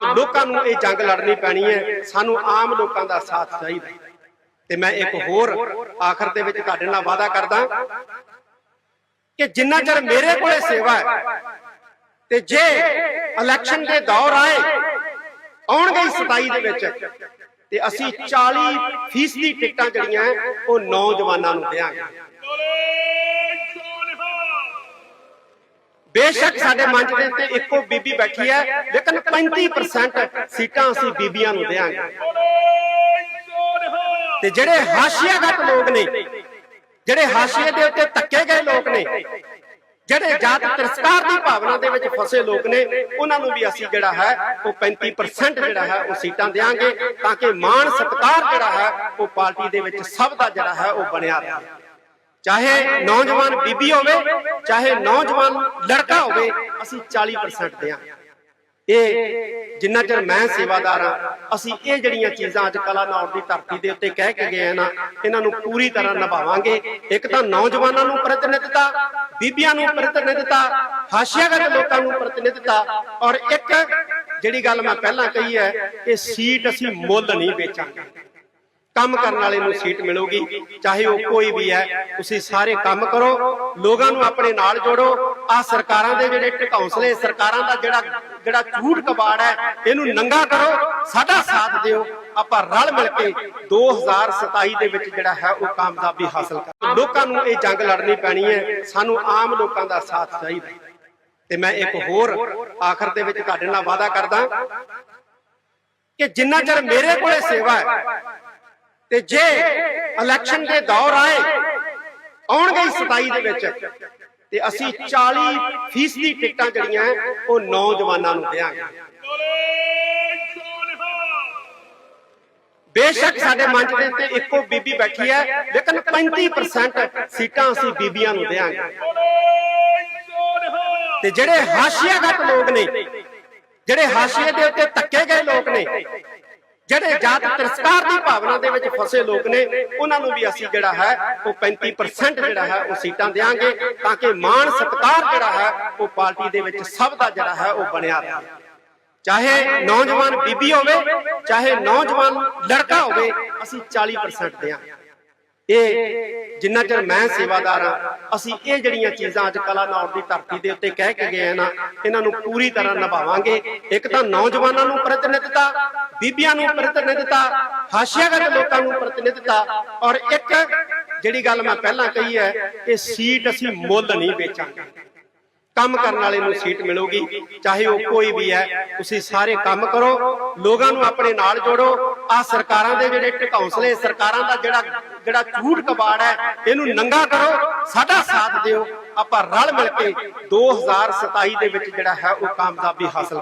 ਲੋਕਾਂ ਨੂੰ ਇਹ ਜੰਗ ਲੜਨੀ ਪੈਣੀ ਹੈ। ਸਾਨੂੰ ਆਮ ਲੋਕਾਂ ਦਾ ਸਾਥ ਚਾਹੀਦਾ। ਤੇ ਮੈਂ ਇੱਕ ਹੋਰ ਆਖਰ ਦੇ ਵਿੱਚ ਤੁਹਾਡੇ ਨਾਲ ਵਾਅਦਾ ਕਰਦਾ ਕਿ ਜਿੰਨਾ ਚਿਰ ਮੇਰੇ ਕੋਲੇ ਸੇਵਾ ਹੈ ਤੇ ਜੇ ਇਲੈਕਸ਼ਨ ਦੇ ਦੌਰ ਆਏ, ਆਉਣਗੇ ਹੀ 27 ਦੇ ਵਿੱਚ। ਤੇ ਅਸੀਂ 40 ਫੀਸਦੀ ਟਿਕਟਾਂ ਜਿਹੜੀਆਂ ਉਹ ਨੌਜਵਾਨਾਂ ਨੂੰ ਦੇਵਾਂਗੇ ਬੇਸ਼ੱਕ ਸਾਡੇ ਮੰਚ ਦੇ ਉੱਤੇ ਇੱਕੋ ਬੀਬੀ ਬੈਠੀ ਹੈ ਲੇਕਿਨ 35% ਸੀਟਾਂ ਅਸੀਂ ਬੀਬੀਆਂ ਨੂੰ ਦੇਵਾਂਗੇ ਤੇ ਜਿਹੜੇ ਹਾਸ਼ੀਆਗਤ ਲੋਕ ਨੇ ਜਿਹੜੇ ਹਾਸ਼ੀਏ ਦੇ ਉੱਤੇ ਧੱਕੇ ਗਏ ਲੋਕ ਨੇ ਜਿਹੜੇ ਜਾਤ ਤਿਰਸਕਾਰ ਦੀ ਭਾਵਨਾ ਦੇ ਵਿੱਚ ਫਸੇ ਲੋਕ ਨੇ ਉਹਨਾਂ ਨੂੰ ਵੀ ਅਸੀਂ ਜਿਹੜਾ ਹੈ ਉਹ 35% ਜਿਹੜਾ ਹੈ ਉਹ ਸੀਟਾਂ ਦੇਵਾਂਗੇ ਤਾਂ ਕਿ ਮਾਣ ਸਤਿਕਾਰ ਜਿਹੜਾ ਹੈ ਉਹ ਪਾਰਟੀ ਦੇ ਵਿੱਚ ਸਭ ਦਾ ਜਿਹੜਾ ਹੈ ਉਹ ਬਣਿਆ ਰਹੇ। ਚਾਹੇ ਨੌਜਵਾਨ ਬੀਬੀ ਹੋਵੇ ਚਾਹੇ ਨੌਜਵਾਨ ਲੜਕਾ ਹੋਵੇ ਅਸੀਂ 40% ਦਿਆਂਗੇ ਇਹ ਜਿੰਨਾ ਚਿਰ ਮੈਂ ਸੇਵਾਦਾਰ ਹਾਂ ਅਸੀਂ ਇਹ ਜਿਹੜੀਆਂ ਚੀਜ਼ਾਂ ਅੱਜ ਕਲਾਨੌਰ ਦੀ ਧਰਤੀ ਦੇ ਉੱਤੇ ਕਹਿ ਕੇ ਗਏ ਆ ਨਾ ਇਹਨਾਂ ਨੂੰ ਪੂਰੀ ਤਰ੍ਹਾਂ ਨਿਭਾਵਾਂਗੇ। ਇੱਕ ਤਾਂ ਨੌਜਵਾਨਾਂ ਨੂੰ ਪ੍ਰਤੀਨਿਧਤਾ ਬੀਬੀਆਂ ਨੂੰ ਪ੍ਰਤੀਨਿਧਤਾ ਹਾਸ਼ੀਆਗਤ ਲੋਕਾਂ ਨੂੰ ਪ੍ਰਤੀਨਿਧਤਾ ਔਰ ਇੱਕ ਜਿਹੜੀ ਗੱਲ ਮੈਂ ਪਹਿਲਾਂ ਕਹੀ ਹੈ ਕਿ ਸੀਟ ਅਸੀਂ ਮੁੱਲ ਨਹੀਂ ਵੇਚਾਂਗੇ। ਕੰਮ ਕਰਨ ਵਾਲੇ ਨੂੰ ਸੀਟ ਮਿਲੂਗੀ, ਚਾਹੇ ਉਹ ਕੋਈ ਵੀ ਹੈ, ਤੁਸੀਂ ਸਾਰੇ ਕੰਮ ਕਰੋ, ਲੋਕਾਂ ਨੂੰ ਆਪਣੇ ਨਾਲ ਜੋੜੋ। ਆ ਸਰਕਾਰਾਂ ਦੇ ਜਿਹੜੇ ਢਕੌਂਸਲੇ ਸਰਕਾਰਾਂ ਦਾ ਜਿਹੜਾ ਜਿਹੜਾ ਝੂਠ ਕਬਾੜ ਹੈ, ਇਹਨੂੰ ਨੰਗਾ ਕਰੋ, ਸਾਡਾ ਸਾਥ ਦਿਓ। ਆਪਾਂ ਰਲ ਮਿਲ ਕੇ 2027 ਦੇ ਵਿੱਚ ਜਿਹੜਾ ਹੈ, ਉਹ ਕਾਮਯਾਬੀ ਹਾਸਲ ਕਰ ਲੋਕਾਂ ਨੂੰ ਇਹ ਜੰਗ ਲੜਨੀ ਪੈਣੀ ਹੈ। ਸਾਨੂੰ ਆਮ ਲੋਕਾਂ ਦਾ ਸਾਥ ਚਾਹੀਦਾ। ਤੇ ਮੈਂ ਇੱਕ ਹੋਰ ਆਖਰ ਦੇ ਵਿੱਚ ਤੁਹਾਡੇ ਨਾਲ ਵਾਅਦਾ ਕਰਦਾ ਕਿ ਜਿੰਨਾ ਚਿਰ ਮੇਰੇ ਕੋਲੇ ਸੇਵਾ ਹੈ ਤੇ ਜੇ ਇਲੈਕਸ਼ਨ ਦੇ ਦੌਰ ਆਏ, ਆਉਣਗੇ ਹੀ 27 ਦੇ ਵਿੱਚ। ਤੇ ਅਸੀਂ 40 ਫੀਸਦੀ ਟਿਕਟਾਂ ਜਿਹੜੀਆਂ ਉਹ ਨੌਜਵਾਨਾਂ ਨੂੰ ਦੇਵਾਂਗੇ। ਬੇਸ਼ੱਕ ਸਾਡੇ ਮੰਚ ਦੇ ਉੱਤੇ ਇੱਕੋ ਬੀਬੀ ਬੈਠੀ ਹੈ, ਲੇਕਿਨ 35% ਸੀਟਾਂ ਅਸੀਂ ਬੀਬੀਆਂ ਨੂੰ ਦੇਵਾਂਗੇ। ਤੇ ਜਿਹੜੇ ਹਾਸ਼ੀਆਗਤ ਲੋਕ ਨੇ, ਜਿਹੜੇ ਹਾਸ਼ੀਏ ਦੇ ਉੱਤੇ ਧੱਕੇ ਗਏ ਲੋਕ ਨੇ ਜਿਹੜੇ ਜਾਤ ਤਿਰਸਕਾਰ ਦੀ ਭਾਵਨਾ ਦੇ ਵਿੱਚ ਫਸੇ ਲੋਕ ਨੇ ਉਹਨਾਂ ਨੂੰ ਵੀ ਅਸੀਂ ਜਿਹੜਾ ਹੈ ਉਹ 35% ਜਿਹੜਾ ਹੈ ਉਹ ਸੀਟਾਂ ਦੇਵਾਂਗੇ ਤਾਂ ਕਿ ਮਾਣ ਸਤਿਕਾਰ ਜਿਹੜਾ ਹੈ ਉਹ ਪਾਰਟੀ ਦੇ ਵਿੱਚ ਸਭ ਦਾ ਜਿਹੜਾ ਹੈ ਉਹ ਬਣਿਆ ਰਹੇ। ਚਾਹੇ ਨੌਜਵਾਨ ਬੀਬੀ ਹੋਵੇ ਚਾਹੇ ਨੌਜਵਾਨ ਲੜਕਾ ਹੋਵੇ ਅਸੀਂ 40% ਦਿਆਂਗੇ ਇਹ ਜਿੰਨਾ ਚਿਰ ਮੈਂ ਸੇਵਾਦਾਰ ਹਾਂ ਅਸੀਂ ਇਹ ਜਿਹੜੀਆਂ ਚੀਜ਼ਾਂ ਅੱਜ ਕਲਾਨੌਰ ਦੀ ਧਰਤੀ ਦੇ ਉੱਤੇ ਕਹਿ ਕੇ ਗਏ ਆ ਨਾ ਇਹਨਾਂ ਨੂੰ ਪੂਰੀ ਤਰ੍ਹਾਂ ਨਿਭਾਵਾਂਗੇ। ਇੱਕ ਤਾਂ ਨੌਜਵਾਨਾਂ ਨੂੰ ਪ੍ਰਤੀਨਿਧਤਾ ਬੀਬੀਆਂ ਨੂੰ ਪ੍ਰਤੀਨਿਧਤਾ ਹਾਸ਼ੀਆਗਤ ਲੋਕਾਂ ਨੂੰ ਪ੍ਰਤੀਨਿਧਤਾ ਔਰ ਇੱਕ ਜਿਹੜੀ ਗੱਲ ਮੈਂ ਪਹਿਲਾਂ ਕਹੀ ਹੈ ਕਿ ਸੀਟ ਅਸੀਂ ਮੁੱਲ ਨਹੀਂ ਵੇਚਾਂਗੇ। ਕੰਮ ਕਰਨ ਵਾਲੇ ਨੂੰ ਸੀਟ ਮਿਲੂਗੀ, ਚਾਹੇ ਉਹ ਕੋਈ ਵੀ ਹੈ, ਤੁਸੀਂ ਸਾਰੇ ਕੰਮ ਕਰੋ, ਲੋਕਾਂ ਨੂੰ ਆਪਣੇ ਨਾਲ ਜੋੜੋ। ਆ ਸਰਕਾਰਾਂ ਦੇ ਜਿਹੜੇ ਢਕੌਂਸਲੇ ਸਰਕਾਰਾਂ ਦਾ ਜਿਹੜਾ ਜਿਹੜਾ ਝੂਠ ਕਬਾੜ ਹੈ, ਇਹਨੂੰ ਨੰਗਾ ਕਰੋ, ਸਾਡਾ ਸਾਥ ਦਿਓ। ਆਪਾਂ ਰਲ ਮਿਲ ਕੇ 2027 ਦੇ ਵਿੱਚ ਜਿਹੜਾ ਹੈ, ਉਹ ਕਾਮਯਾਬੀ ਹਾਸਲ ਕਰ